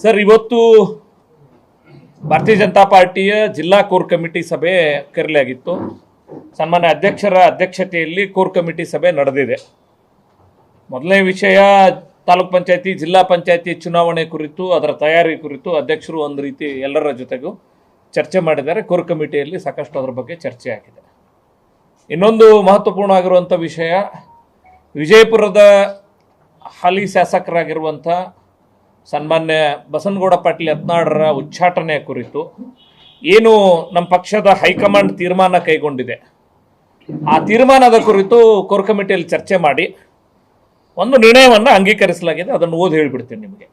Sir, ಇವತ್ತು ಭಾರತೀಯ ಜನತಾ ಪಾರ್ಟಿಯ ಜಿಲ್ಲಾ ಕೋರ್ ಕಮಿಟಿ ಸಭೆ ಕರೆಯಲಾಗಿತ್ತು ಸನ್ಮಾನ್ಯ ಅಧ್ಯಕ್ಷರ ಅಧ್ಯಕ್ಷತೆಯಲ್ಲಿ ಕೋರ್ ಕಮಿಟಿ ಸಭೆ ನಡೆದಿದೆ. ಮೊದಲನೇ ವಿಷಯ, ತಾಲೂಕ್ ಪಂಚಾಯತಿ, ಜಿಲ್ಲಾ ಪಂಚಾಯತಿ ಚುನಾವಣೆ ಕುರಿತು, ಅದರ ತಯಾರಿ ಕುರಿತು ಅಧ್ಯಕ್ಷರು ಒಂದು ರೀತಿ ಎಲ್ಲರ ಜೊತೆಗೂ ಚರ್ಚೆ ಮಾಡಿದ್ದಾರೆ. ಕೋರ್ ಕಮಿಟಿಯಲ್ಲಿ ಸಾಕಷ್ಟು ಅದರ ಬಗ್ಗೆ ಚರ್ಚೆ ಆಗಿದೆ. ಇನ್ನೊಂದು ಮಹತ್ವಪೂರ್ಣ ಆಗಿರುವಂಥ ವಿಷಯ, ವಿಜಯಪುರದ ಹಾಲಿ ಶಾಸಕರಾಗಿರುವಂಥ ಸನ್ಮಾನ್ಯ ಬಸನಗೌಡ ಪಾಟೀಲ್ ಯತ್ನಾಳರ ಉಚ್ಚಾಟನೆ ಕುರಿತು ಏನು ನಮ್ಮ ಪಕ್ಷದ ಹೈಕಮಾಂಡ್ ತೀರ್ಮಾನ ಕೈಗೊಂಡಿದೆ. ಆ ತೀರ್ಮಾನದ ಕುರಿತು ಕೋರ್ ಕಮಿಟಿಯಲ್ಲಿ ಚರ್ಚೆ ಮಾಡಿ ಒಂದು ನಿರ್ಣಯವನ್ನು ಅಂಗೀಕರಿಸಲಾಗಿದೆ. ಅದನ್ನು ಓದಿ ಹೇಳಿಬಿಡ್ತೀನಿ ನಿಮಗೆ.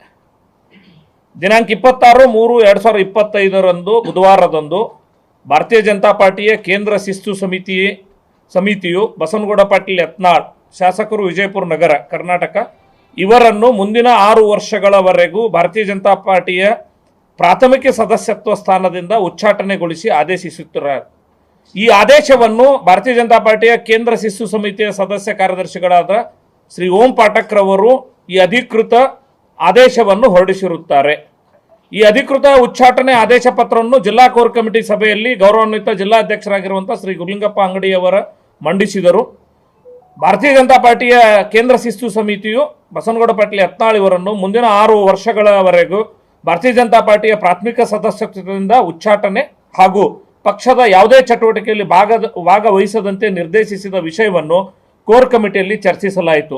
ದಿನಾಂಕ ಇಪ್ಪತ್ತಾರು ಮೂರು ಎರಡು ಸಾವಿರದ ಇಪ್ಪತ್ತೈದರಂದು ಬುಧವಾರದಂದು ಭಾರತೀಯ ಜನತಾ ಪಾರ್ಟಿಯ ಕೇಂದ್ರ ಶಿಸ್ತು ಸಮಿತಿ ಸಮಿತಿಯು ಬಸನಗೌಡ ಪಾಟೀಲ್ ಯತ್ನಾಳ್, ಶಾಸಕರು ವಿಜಯಪುರ ನಗರ, ಕರ್ನಾಟಕ ಇವರನ್ನು ಮುಂದಿನ ಆರು ವರ್ಷಗಳವರೆಗೂ ಭಾರತೀಯ ಜನತಾ ಪಾರ್ಟಿಯ ಪ್ರಾಥಮಿಕ ಸದಸ್ಯತ್ವ ಸ್ಥಾನದಿಂದ ಉಚ್ಚಾಟನೆಗೊಳಿಸಿ ಆದೇಶಿಸುತ್ತಾರೆ ಈ ಆದೇಶವನ್ನು ಭಾರತೀಯ ಜನತಾ ಪಾರ್ಟಿಯ ಕೇಂದ್ರ ಶಿಸ್ತು ಸಮಿತಿಯ ಸದಸ್ಯ ಕಾರ್ಯದರ್ಶಿಗಳಾದ ಶ್ರೀ ಓಂ ಪಾಠಕ್ ರವರು ಈ ಅಧಿಕೃತ ಆದೇಶವನ್ನು ಹೊರಡಿಸಿರುತ್ತಾರೆ. ಈ ಅಧಿಕೃತ ಉಚ್ಚಾಟನೆ ಆದೇಶ ಪತ್ರವನ್ನು ಜಿಲ್ಲಾ ಕೋರ್ ಕಮಿಟಿ ಸಭೆಯಲ್ಲಿ ಗೌರವಾನ್ವಿತ ಜಿಲ್ಲಾಧ್ಯಕ್ಷರಾಗಿರುವಂಥ ಶ್ರೀ ಗುರುಲಿಂಗಪ್ಪ ಅಂಗಡಿಯವರ ಮಂಡಿಸಿದರು. ಭಾರತೀಯ ಜನತಾ ಪಾರ್ಟಿಯ ಕೇಂದ್ರ ಶಿಸ್ತು ಸಮಿತಿಯು ಬಸನಗೌಡ ಪಾಟೀಲ್ ಯತ್ನಾಳ್ ಮುಂದಿನ ಆರು ವರ್ಷಗಳವರೆಗೂ ಭಾರತೀಯ ಜನತಾ ಪಾರ್ಟಿಯ ಪ್ರಾಥಮಿಕ ಸದಸ್ಯತ್ವದಿಂದ ಉಚ್ಚಾಟನೆ ಹಾಗೂ ಪಕ್ಷದ ಯಾವುದೇ ಚಟುವಟಿಕೆಯಲ್ಲಿ ಭಾಗದ ಭಾಗವಹಿಸದಂತೆ ನಿರ್ದೇಶಿಸಿದ ವಿಷಯವನ್ನು ಕೋರ್ ಕಮಿಟಿಯಲ್ಲಿ ಚರ್ಚಿಸಲಾಯಿತು.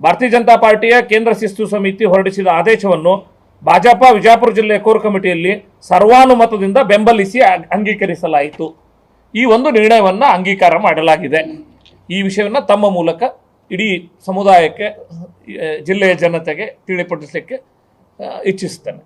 ಭಾರತೀಯ ಜನತಾ ಪಾರ್ಟಿಯ ಕೇಂದ್ರ ಶಿಸ್ತು ಸಮಿತಿ ಹೊರಡಿಸಿದ ಆದೇಶವನ್ನು ಭಾಜಪ ವಿಜಯಪುರ ಜಿಲ್ಲೆಯ ಕೋರ್ ಕಮಿಟಿಯಲ್ಲಿ ಸರ್ವಾನುಮತದಿಂದ ಬೆಂಬಲಿಸಿ ಅಂಗೀಕರಿಸಲಾಯಿತು. ಈ ಒಂದು ನಿರ್ಣಯವನ್ನು ಅಂಗೀಕಾರ ಮಾಡಲಾಗಿದೆ. ಈ ವಿಷಯವನ್ನು ತಮ್ಮ ಮೂಲಕ ಇಡೀ ಸಮುದಾಯಕ್ಕೆ ಜಿಲ್ಲೆಯ ಜನತೆಗೆ ತಿಳಿಪಡಿಸಲಿಕ್ಕೆ ಇಚ್ಛಿಸ್ತೇನೆ